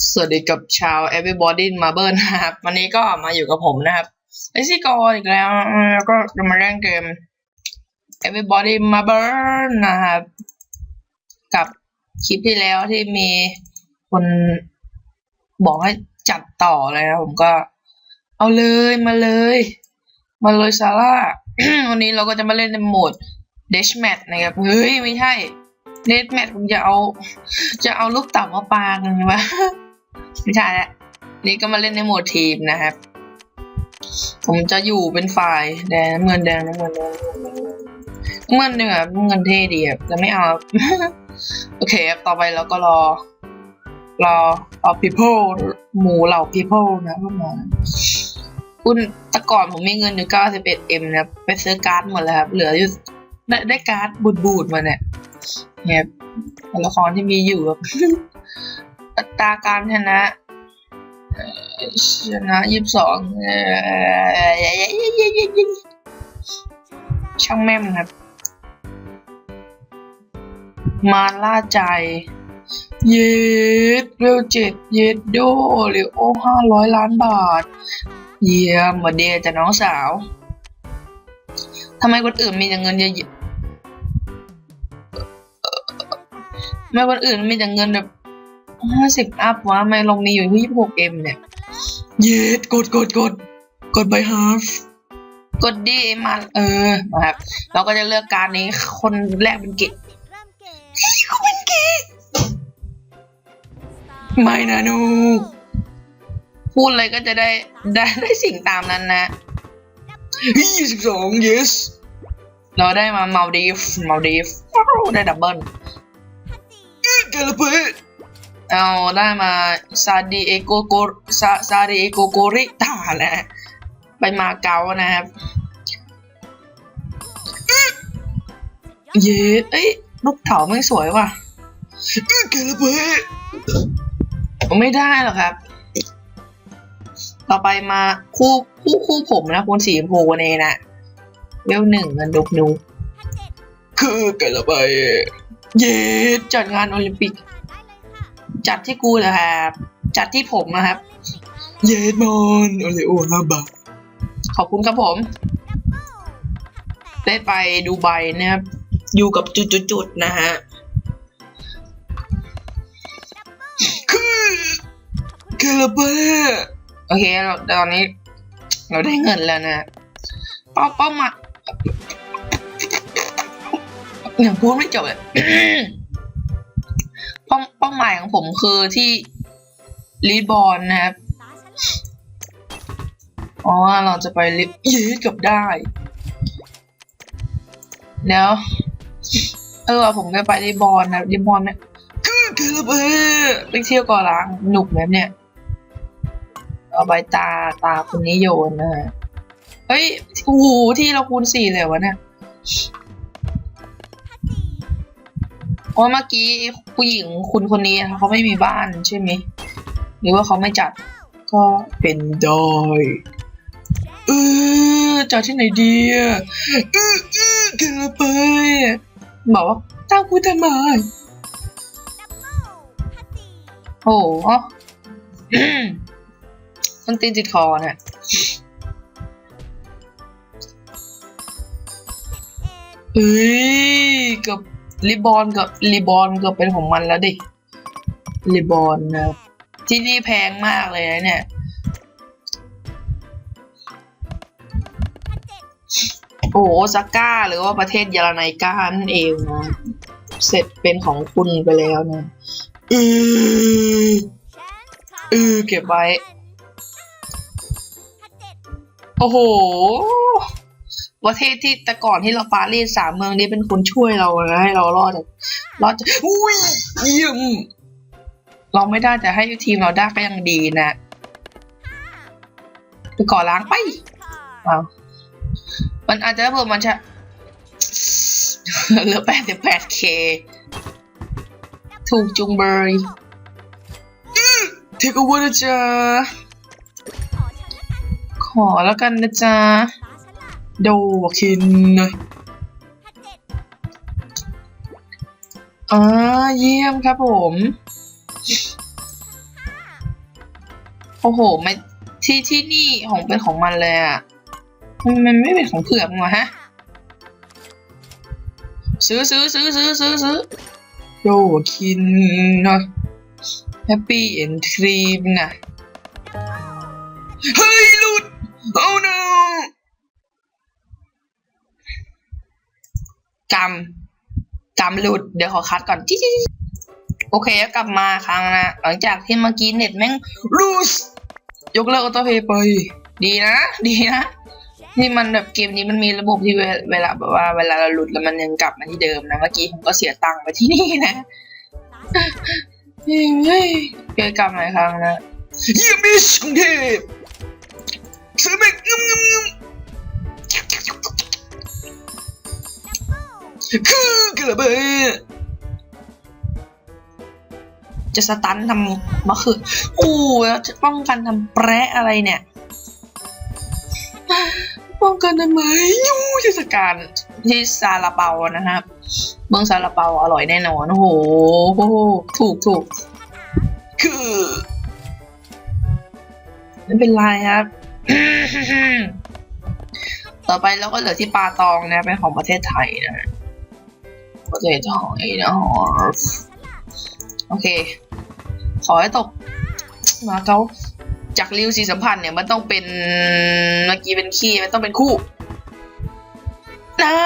สวัสดีกับชาว Everybody Marble นะครับ วันนี้ก็มาอยู่กับผมนะครับไอซี่กออีกแล้วแล้วก็จะมาเล่นเกม Everybody Marble นะครับ กับคลิปที่แล้วที่มีคนบอกให้จัดต่อเลยนะผมก็ เอาเลยมาเลย มาเลยซาร่า วันนี้เราก็จะมาเล่นในโหมด Dash Match นะครับ เฮ้ย ไม่ใช่ Dash Match ผมจะเอา จะเอาลูกเต่ามาปากันใช่ไหม ไม่ใช่แล้วนี่ก็มาเล่นในโหมดทีมนะครับ ผมจะอยู่เป็นฝ่ายแดงน้ำเงินแดงน้ำเงินแดงน้ำเงินเนี่ยครับน้ำเงินเท่ดีครับแต่ไม่เอา โอเคครับต่อไปเราก็รอ รอรอ people หมูเหล่า people นะเข้ามาคุณแต่ก่อนผมมีเงินอยู่ 91m นะครับไปซื้อการ์ดหมดแล้วครับ เหลืออยู่ได้ได้การ์ดบูดบูดมาเนี่ยเนี่ยละครที่มีอยู่ครับ อัตราการชนะชนะยี่สิบสองช่างแม่มครับ มาล่าใจย็ดเร็วเจ็ดย็ดโดหรือโอห้าร้อยล้านบาท เยี่ยมมาเดียจะน้องสาว ทำไมคนอื่นมีแต่เงินเยอะๆทำไมคนอื่นมีแต่เงินแบบ ห้าสิบอัพวะทำไมลงมีอยู่ที่ยี่สิบหกเอ็มเนี่ย เย็ดกดกดกดกดไปฮาฟกดดีมาเออนะครับเราก็จะเลือกการนี้คนแรกเป็นเกย์เริ่มเกมเขาเป็นเกย์ไม่นะหนูพูดอะไรก็จะได้ได้ได้สิ่งตามนั้นนะยี่สิบสอง yes เราได้มามาลดีฟมาลดีฟได้ดับเบิลฮัตตีกาลเป เอาได้มาซาดิเอโกโกซาซาดิเอโกโกริตานะไปมาเก๊านะครับ เย้เอ้ยลูกเถาไม่สวยว่ะกาลเปไม่ได้หรอกครับ ต่อไปมาคู่คู่คู่ผมนะคุณสีชมพูเนนะเวลหนึ่งกันดุกนูฮัตเจ็ดคือกาลเปเย้จัดงานโอลิมปิกได้เลยค่ะ จัดที่กูเหรอครับ จัดที่ผมนะครับสิบห้าเลยเยดมอนโอเลโอห้าบาทขอบคุณครับผมแต่ได้ไปดูไบนะครับ อยู่กับจุดๆๆนะฮะ คือเกลเบอร์โอเคเราตอนนี้ เราได้เงินแล้วนะเป้าเป้ามาอย่างพูดไม่จบเลยเป้าเป้าหมายของผมคือที่ลีบอลนะครับอ๋อเราจะไปลิฟยืดกับได้ แล้ว เออผมก็ไปที่บอลนะที่บอลเนี่ยคือคือระเบิดไปเที่ยวก่อล้างหนุกแบบเนี่ยเอาไปตาตาคนนี้โยนนะเฮ้ยโอ้โหที่เราคูณสี่เลยวะเนี่ย เพราะเมื่อกี้ผู้หญิงคุณคนนี้เขาไม่มีบ้านใช่ไหมหรือว่าเขาไม่จัดก็เป็นได้เออจอดที่ไหนดีอะเออเออเกินไปบอกว่าตามกูทำไมดับเบิลฮัตตีโอ้โหมต้นตีนจิตคอเนี่ยเอ็ดเอ้ยกับ รีบอนกับรีบอนก็เป็นของมันแล้วดิรีบอนนะที่นี่แพงมากเลยนะเนี่ยโอ้โอซาก้าหรือว่าประเทศยาลาไนกานั่นเองนะ เสร็จเป็นของคุณไปแล้วนะเออแชนคาเออเก็บไว้ โอ้โห ประเทศที่แต่ก่อนที่เราปารีสสามเมืองนี้เป็นคนช่วยเรานะให้เรารอดจากรอดจากอุ้ยเยี่ยมเราไม่ได้แต่ให้ทีมเราได้ก็ยังดีนะไปก่อล้างไปคาร์เอามันอาจจะเพิ่มมันจะเหลือ 88k ถูกจุงเบยเทคโอเวอร์นะจ๊ะขอฉันละขอแล้วกันนะจ๊ะ โดคินน่อยฮัตเจ็ดอ่าเยี่ยมครับผม โอ้โหไม่ที่ที่นี่ของเป็นของมันเลยอะ มันไม่เป็นของเผือกมั้งฮะ ซื้อซื้อซื้อซื้อซื้อซื้อโยคินนะแฮปปี้เอ็นครีมนะ เฮ้ยหลุด oh no กำกำหลุด เดี๋ยวขอคัดก่อนจิ๊โอเคแล้วกลับมาครั้งนะหลังจากที่เมื่อกี้เน็ตแม่งรูสยกเลิกออโต้เพย์ไป ดีนะ ดีนะที่มันแบบเกมนี้มันมีระบบที่เวลาแบบว่าเวลาเราหลุดแล้วมันยังกลับมาที่เดิมนะเมื่อกี้ผมก็เสียตังค์ไปที่นี่นะเฮ้ยเกยกลับมาครั้งนะเยี่ยมิชกรุงเทพซื้อแม่งงึมงึมงึม คือกระเบดจะสตันทำมะคืออู้แล้วจะป้องกันทำแปะอะไรเนี่ย ป้องกันทำไมยูเทศกาลที่ซาลาเปานะครับเมืองซาลาเปาอร่อยแน่นอนโอ้โหโอ้โหถูกถูกคือไม่เป็นไรครับ ต่อไปเราก็เหลือที่ปาตองนะเป็นของประเทศไทยนะ ประเทศไทยนะโอเค ขอให้ตก มาเขาจากริวสีสัมพันธ์เนี่ยมันต้องเป็นเมื่อกี้เป็นขี้มันต้องเป็นคู่น่า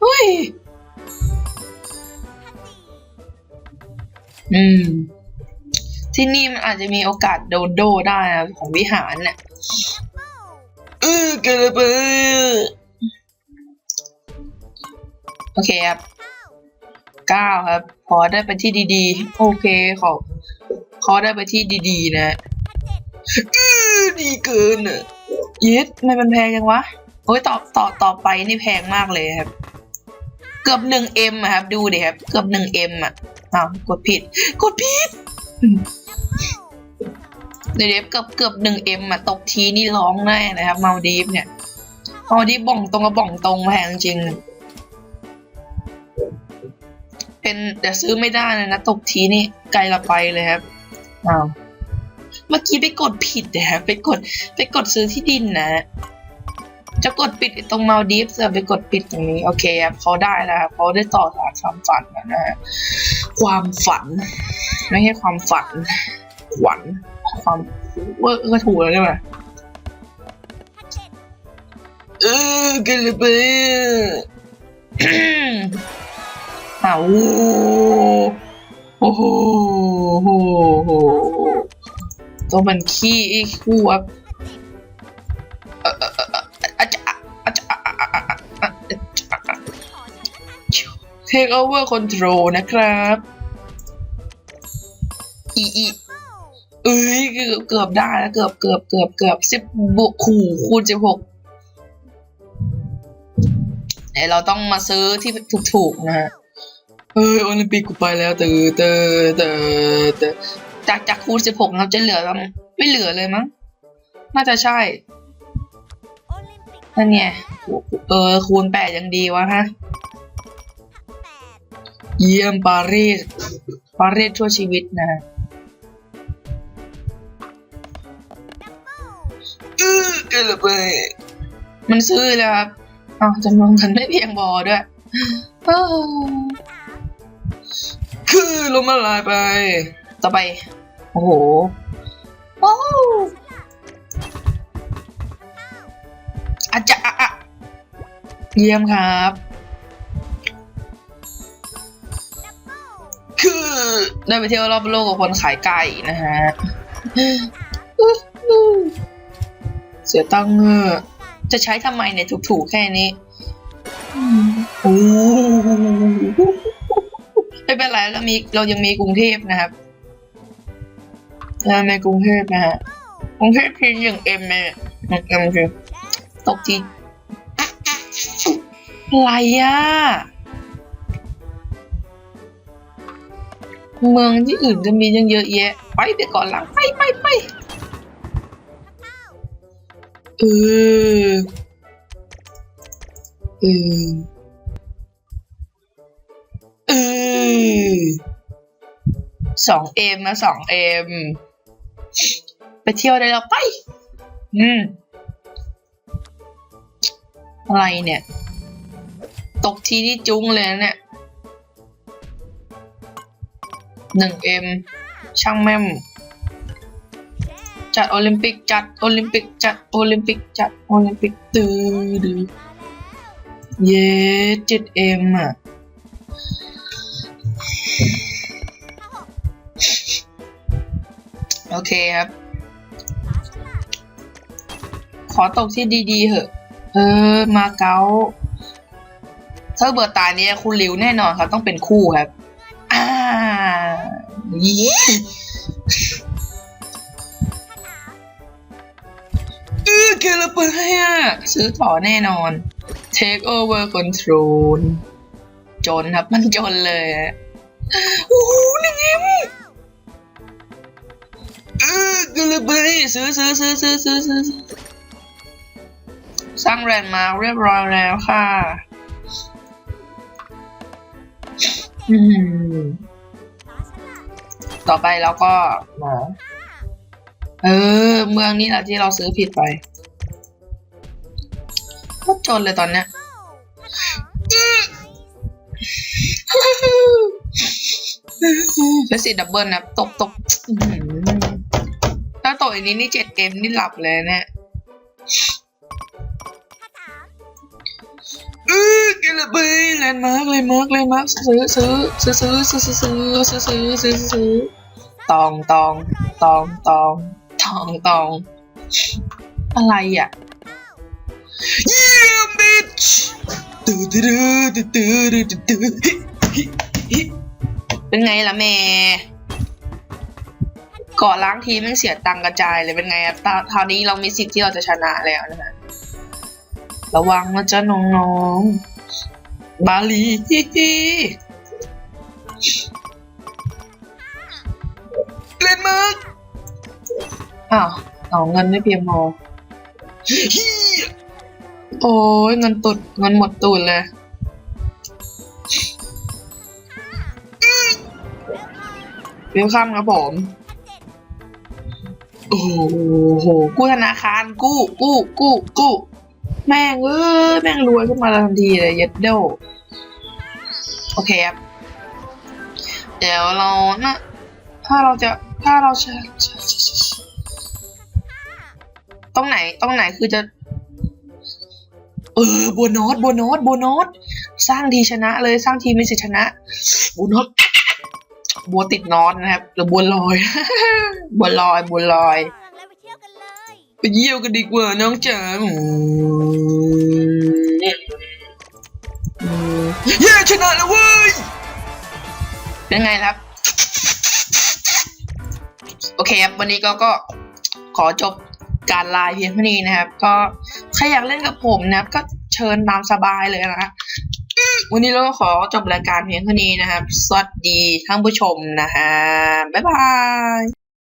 เฮ้ยอืม ที่นี่มันอาจจะมีโอกาสโดโดได้นะของวิหารเนี่ยเออกระเบือ โอเคครับเก้าครับพอได้ไปที่ดีๆ โอเคขอขอได้ไปที่ดีๆ นะอือดีเกินอะย็ดไมมันแพงยังวะโอ้ยต่อต่อต่อไปนี่แพงมากเลยครับ เกือบหนึ่งเอ็มครับ ดูดิครับ เกือบหนึ่งเอ็มอะอ้าวกดผิด กดผิดเดี๋ยวเดี๋ยวเกือบเกือบหนึ่งเอ็มอะตกทีนี่ร้องแน่นะครับมาดีฟเนี่ยมาดีฟบ่องตรงกับบ่องตรงแพงจริง เป็นแต่ซื้อไม่ได้เลยนะ ตกทีนี่ไกลละไปเลยครับอ้าวเมื่อกี้ไปกดผิดนะครับไปกดไปกดซื้อที่ดินนะ จะกดปิดไอ้ตรงมาดีฟจะไปกดปิดตรงนี้ โอเคครับเขาได้แล้วครับเขาได้ต่อสารความฝันแล้วนะฮะความฝัน ไม่ใช่ความฝันหวันความเว่าก็ถูกแล้วใช่ไหมเออกันเลยไป อ้าวโอ้โหโอ้โหตัวมันขี้ไอ้คู่อะเทคโอเวอร์คอนโทรลนะครับอีอีเอ้ยเกือบเกือบได้แล้วเกือบเกือบเกือบเกือบสิบบวกขู่คูณสิบหกเดี๋ยวเราต้องมาซื้อที่ถูกๆนะฮะ เฮ้ยโอลิมปิกกูไปแล้วเตอเตอเตอเตอจากจากคูณสิบหกเราจะเหลือแล้วไม่เหลือเลยมั้งน่าจะใช่โอลิมปิกนั่นไงเออคูณแปดยังดีวะฮะแปดเยี่ยมปารีสปารีสชั่วชีวิตนะฮะอือเกินไปมันซื้อแล้วครับอ้าวจำนวนเงินไม่เพียงพอด้วยอ้าว คือลมละลายไป ต่อไป โอ้โหโอ้อาจจะอะอะเยี่ยมครับ คือได้ไปเที่ยวรอบโลกกับคนขายไก่นะฮะเสียตังค์เออะจะใช้ทำไมเนี่ยถูกๆแค่นี้ โอ้ ไม่เป็นไรเรามีเรายังมีกรุงเทพนะครับเราในกรุงเทพนะฮะกรุงเทพพีอย่างเอ็มเนี่ยเอ็มคือตกทีอะไรอะเมืองที่อื่นจะมียังเยอะแยะ ไปไปก่อนหลังไปไปไปเออเออ ออสองเอ็มนะสองเอ็มไปเที่ยวได้แล้วไป อืม อะไรเนี่ย ตกทีที่จุ้งเลยนะเนี่ยหนึ่งเอ็มช่างแม่ม จัดโอลิมปิกจัดโอลิมปิกจัดโอลิมปิกจัดโอลิมปิกตือดือเย้เจ็ดเอ็มอะ โอเคครับ ขอตกที่ดีๆเหอะ เออ มาเก๊าถ้าเบอร์ตาเนี้ยคุณริวแน่นอนครับ ต้องเป็นคู่ครับ อ่ายี่เออเกลเปอร์ให้อะ ซื้อต่อแน่นอน take over control จนครับ มันจนเลยอะโอ้โหหนึ่งเอ็ม ซื้อซื้อซื้อซื้อซื้อซื้อซื้อสร้างแรนด์มาร์คเรียบร้อยแล้วค่ะอืมต่อไปเราก็หมอเออ เมืองนี้แหละที่เราซื้อผิดไปโคตรจนเลยตอนเนี้ยเป็นสีดับเบิลนะตกตก ตกอันนี้นี่เจ็ดเกมนี่หลับเลยเนี่ยเออเกลเบยแลนด์มาร์กเลยมาร์กเลยมาร์กซื้อซื้อซื้อซื้อซื้อซื้อซื้อซื้อซื้อซื้อซื้อตองตองตองตองตองตองอะไรอะเยี่ยมบิชตื้อตื้อตื้อตื้อตื้อตื้อตื้อฮิฮิเป็นไงล่ะแม่ ก่อล้างทีมแม่งเสียตังกระจายเลยเป็นไงครับตาคราวนี้เรามีสิทธิ์ที่เราจะชนะแล้วนะฮะระวังนะจ๊ะน้องๆ บาลีเล่นมากอ้าวเอาเงินไม่เพียงพอโอ้ยเงินตุดเงินหมดตูดเลยเวลคัมครับผม โอ้โหกู้ธนาคารกู้กู้กู้กู้แม่งเอ้ยแม่งรวยขึ้นมาทันทีเลยเย็ดเดโอเคครับ เดี๋ยวเรานะถ้าเราจะถ้าเราจะตรงไหนตรงไหนคือจะ เออบัวนอตบัวนอตบัวนอตสร้างทีชนะเลยสร้างทีมมีสิทธิชนะบัวนอต บัวติดนอตนะครับหรือบัวลอย บัวลอยบัวลอยเราไปเที่ยวกันเลยไปเยี่ยวกันดีกว่าน้องจ๋าอืมอืมเย้ชนะแล้วเว้ยเป็นไงครับ โอเคครับวันนี้ก็ก็ขอจบการไลน์เพียงเท่านี้นะครับ ก็ใครอยากเล่นกับผมนะครับ ก็เชิญตามสบายเลยนะ วันนี้เราก็ขอจบรายการเพียงเท่านี้นะครับ สวัสดีท่านผู้ชมนะฮะบ๊ายบาย